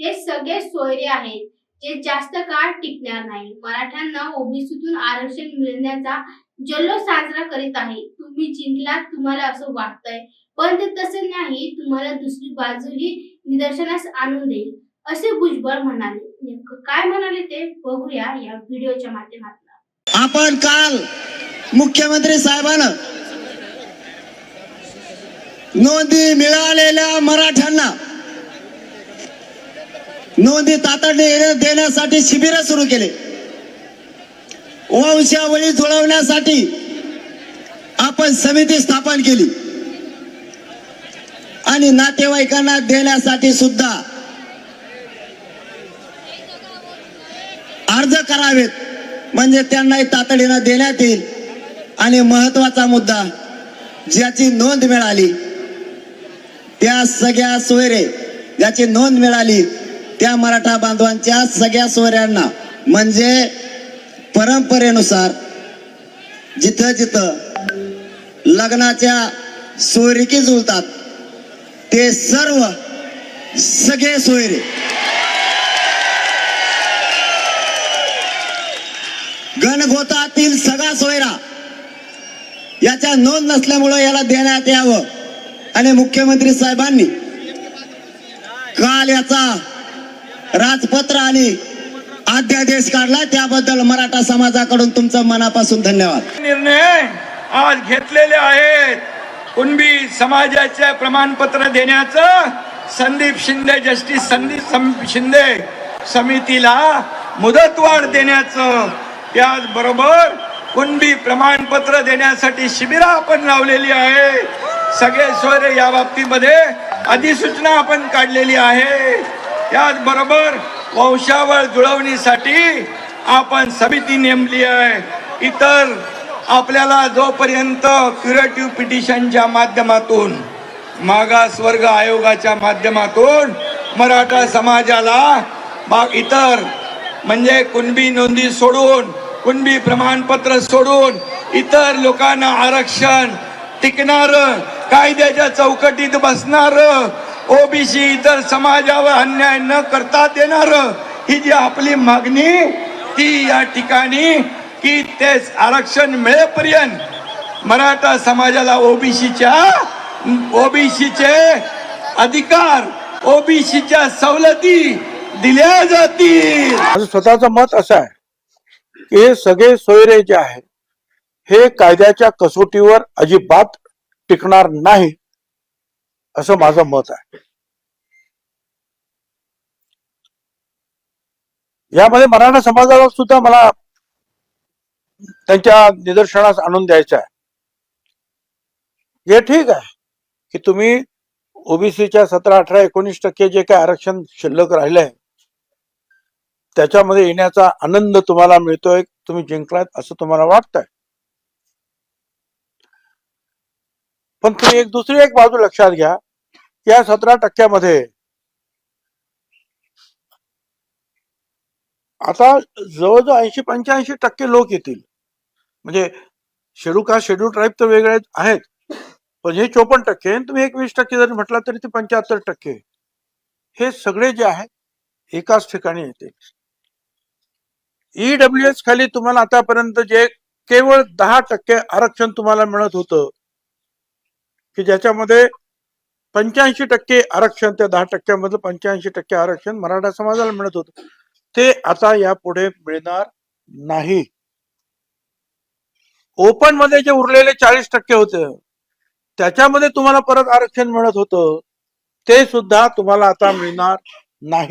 हे सगळे सोयरे आहेत. जे जास्त काळ टिकणार नाही. मराठ्यांना ओबीसीतून आरक्षण मिळण्याचा जल्लोष साजरा करीत आहे. तुम्ही जिंकलात तुम्हाला असं वाटतंय. पण ते तसं नाही. तुम्हाला दुसरी बाजूही निदर्शनास आणून देईल. असे भुजबळ म्हणाले. नेमकं काय म्हणाले ते बघूया या व्हिडिओच्या माध्यमातून. आपण काल मुख्यमंत्री साहेबांना नोंदी मिळालेल्या मराठ्यांना नोंदी तातडीने देण्यासाठी शिबिर सुरू केले. वंशावळी जुळवण्यासाठी आपण समिती स्थापन केली. आणि नातेवाईकांना देण्यासाठी सुद्धा अर्ज करावेत. म्हणजे त्यांनाही तातडीनं देण्यात येईल. आणि महत्त्वाचा मुद्दा ज्याची नोंद मिळाली त्या सगळ्या सोयरे ज्याची नोंद मिळाली त्या मराठा बांधवांच्या सगळ्या सोयऱ्यांना म्हणजे परंपरेनुसार जिथं जिथं लग्नाच्या सोयरिकी जुळतात ते सर्व सगळे सोयरे. गणगोतातील सगळा सोयरा याच्या नोंद नसल्यामुळं याला देण्यात यावं. आणि मुख्यमंत्री साहेबांनी काल याचा राजपत्र आणि अध्यादेश काढला. त्याबद्दल मराठा समाजाकडून तुमचं मनापासून धन्यवाद. निर्णय आज घेतलेले आहेत. कुणबी समाजाचे प्रमाणपत्र देण्याचं संदीप शिंदे जस्टिस संदीप शिंदे समितीला मुदतवाढ देण्याचं. त्याचबरोबर कुणबी प्रमाणपत्र देण्यासाठी शिबिरं आपण लावलेली आहे सगळे सोयरे या बाबतीमध्ये अधिसूचना आपण काढलेली आहे. त्याचबरोबर वंशावळ जुळवणीसाठी आपण समिती नेमली आहे. इतर आपल्याला जोपर्यंत क्युरेटिव्ह पिटिशनच्या माध्यमातून मागासवर्ग आयोगाच्या माध्यमातून मराठा समाजाला बाग इतर म्हणजे कुणबी नोंदी सोडून कुणबी प्रमाणपत्र सोडून इतर लोकांना आरक्षण टिकणारं कायद्याच्या चौकटीत बसणारं ओबीसी इतर समाजावर अन्याय न करता देणार ही जी आपली मागणी ती या ठिकाणी की ते आरक्षण मिळेपर्यंत मराठा समाजाला ओबीसीच्या ओबीसीचे अधिकार ओबीसीच्या सवलती दिल्या जातील. स्वतःचं मत असं आहे की हे सगळे सोयरे जे आहे हे कायद्याच्या कसोटीवर अजिबात टिकणार नाही. असं माझं मत आहे. यामध्ये मराठा समाजाला सुद्धा मला त्यांच्या निदर्शनास आणून द्यायचं आहे. हे ठीक आहे की तुम्ही ओबीसीच्या सतरा अठरा एकोणीस टक्के जे काही आरक्षण शिल्लक राहिलंय त्याच्यामध्ये येण्याचा आनंद तुम्हाला मिळतोय तुम्ही जिंकलात असं तुम्हाला वाटतंय. पण तुम्ही एक दुसरी एक बाजू लक्षात घ्या. या सतरा टक्क्यामध्ये. आता जवळजवळ ऐंशी पंच्याऐंशी टक्के लोक येतील. म्हणजे शेड्यूल कास्ट शेड्यूल ट्राईब तर वेगळे आहेत. पण हे चोपन्न टक्के तुम्ही एकवीस टक्के जरी म्हटला तरी ते पंच्याहत्तर टक्के. हे सगळे जे आहे एकाच ठिकाणी येतील. ईडब्ल्यू एस खाली तुम्हाला आतापर्यंत जे केवळ दहा टक्के आरक्षण तुम्हाला मिळत होतं की ज्याच्यामध्ये पंच्याऐंशी टक्के आरक्षण त्या दहा टक्क्यामधलं पंच्याऐंशी टक्के आरक्षण मराठा समाजाला मिळत होतं. ते आता यापुढे मिळणार नाही. ओपनमध्ये जे उरलेले चाळीस टक्के होते त्याच्यामध्ये तुम्हाला परत आरक्षण मिळत होतं. ते सुद्धा तुम्हाला आता मिळणार नाही.